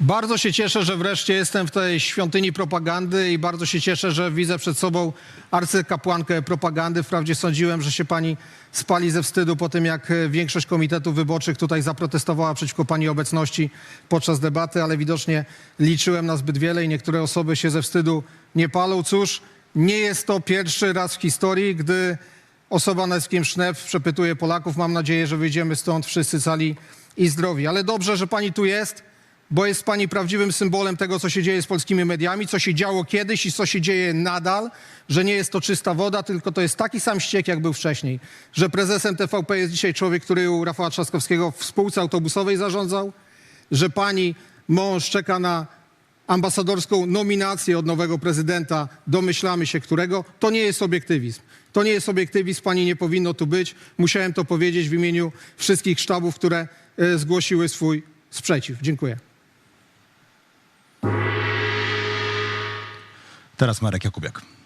Bardzo się cieszę, że wreszcie jestem w tej świątyni propagandy i bardzo się cieszę, że widzę przed sobą arcykapłankę propagandy. Wprawdzie sądziłem, że się pani spali ze wstydu po tym, jak e, większość komitetów wyborczych tutaj zaprotestowała przeciwko pani obecności podczas debaty, ale widocznie liczyłem na zbyt wiele i niektóre osoby się ze wstydu nie palą. Cóż, nie jest to pierwszy raz w historii, gdy osoba nazwiskiem Sznef przepytuje Polaków. Mam nadzieję, że wyjdziemy stąd wszyscy cali i zdrowi. Ale dobrze, że pani tu jest, bo jest pani prawdziwym symbolem tego, co się dzieje z polskimi mediami, co się działo kiedyś i co się dzieje nadal, że nie jest to czysta woda, tylko to jest taki sam ściek, jak był wcześniej. Że prezesem TVP jest dzisiaj człowiek, który u Rafała Trzaskowskiego w spółce autobusowej zarządzał, że pani mąż czeka na ambasadorską nominację od nowego prezydenta, domyślamy się którego, to nie jest obiektywizm. To nie jest obiektywizm, pani nie powinno tu być. Musiałem to powiedzieć w imieniu wszystkich sztabów, które e, zgłosiły swój sprzeciw. Dziękuję. Teraz Marek Jakubiak.